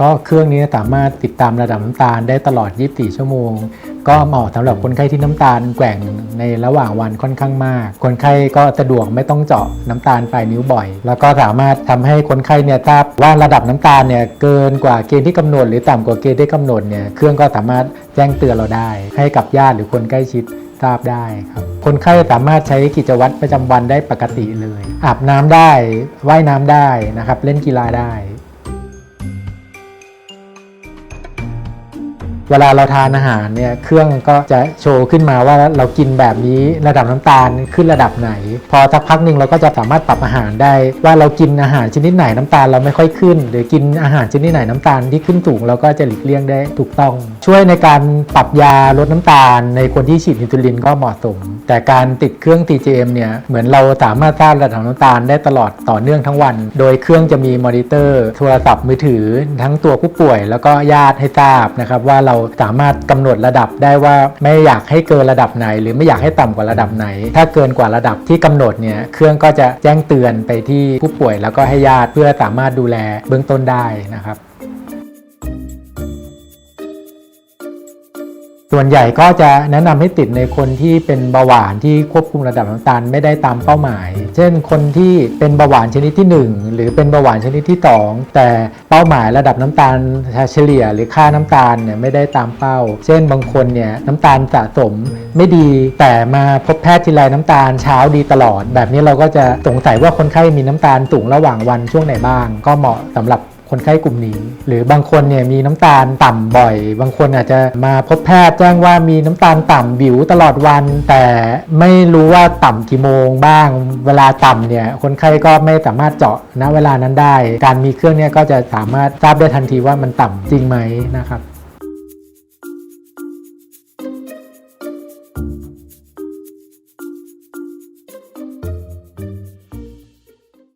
ก็เครื่องนี้สามารถติดตามระดับน้ำตาลได้ตลอด 24 ชั่วโมง ก็เหมาะสำหรับคนไข้ที่น้ำตาลแกว่งในระหว่างวันค่อนข้างมาก คนไข้ก็สะดวกไม่ต้องเจาะน้ำตาลปลายนิ้วบ่อย แล้วก็สามารถทำให้คนไข้เนี่ยทราบว่าระดับน้ำตาลเนี่ยเกินกว่าเกณฑ์ที่กำหนด หรือต่ำกว่าเกณฑ์ที่กำหนดเนี่ยเครื่องก็สามารถแจ้งเตือนเราได้ ให้กับญาติหรือคนใกล้ชิดทราบได้ครับคนไข้สามารถใช้กิจวัตรประจำวันได้ปกติเลย อาบน้ำได้ว่ายน้ำได้นะครับ เล่นกีฬาได้ เวลาเราทานอาหารเนี่ยเครื่องก็จะโชว์ขึ้นมาว่าเรากินแบบนี้ระดับน้ำตาลขึ้นระดับไหน พอสักพักหนึ่งเราก็จะสามารถปรับอาหารได้ ว่าเรากินอาหารชนิดไหนน้ำตาลเราไม่ค่อยขึ้น หรือกินอาหารชนิดไหนน้ำตาลที่ขึ้นสูงเราก็จะหลีกเลี่ยงได้ถูกต้อง ช่วยในการปรับยาลดน้ำตาล ในคนที่ฉีดอินซูลินก็เหมาะสม แต่การติดเครื่อง TGM เนี่ยเหมือนเราสามารถทราบระดับน้ำตาลได้ตลอดต่อเนื่องทั้งวัน โดยเครื่องจะมีมอนิเตอร์โทรศัพท์มือถือ ทั้งตัวผู้ป่วย แล้วก็ญาติให้ทราบนะครับว่าเราสามารถกำหนดระดับได้ว่าไม่อยากให้เกินระดับไหน หรือไม่อยากให้ต่ำกว่าระดับไหน ถ้าเกินกว่าระดับที่กำหนดเนี่ยเครื่องก็จะแจ้งเตือนไปที่ผู้ป่วยแล้วก็ให้ญาติเพื่อสามารถดูแลเบื้องต้นได้นะครับ ส่วนใหญ่ก็จะแนะนำให้ติดในคนที่เป็นเบาหวานที่ควบคุมระดับน้ำตาลไม่ได้ตามเป้าหมาย เช่นคนที่เป็นเบาหวานชนิดที่ 1 หรือเป็นเบาหวานชนิดที่ 2 แต่เป้าหมายระดับน้ำตาลเฉลี่ย หรือค่าน้ำตาลเนี่ยไม่ได้ตามเป้า เช่นบางคนเนี่ยน้ำตาลสะสมไม่ดี แต่มาพบแพทย์ทีไรน้ำตาลเช้าดีตลอด แบบนี้เราก็จะสงสัยว่าคนไข้มีน้ำตาลสูงระหว่างวันช่วงไหนบ้าง ก็เหมาะสำหรับ คนไข้กลุ่มนี้ หรือบางคนเนี่ยมีน้ำตาลต่ำบ่อย บางคนอาจจะมาพบแพทย์แจ้งว่ามีน้ำตาลต่ำบิวตลอดวัน แต่ไม่รู้ว่าต่ำกี่โมงบ้าง เวลาต่ำเนี่ยคนไข้ก็ไม่สามารถเจาะณเวลานั้นได้ การมีเครื่องเนี่ยก็จะสามารถทราบได้ทันทีว่ามันต่ำจริงไหมนะครับ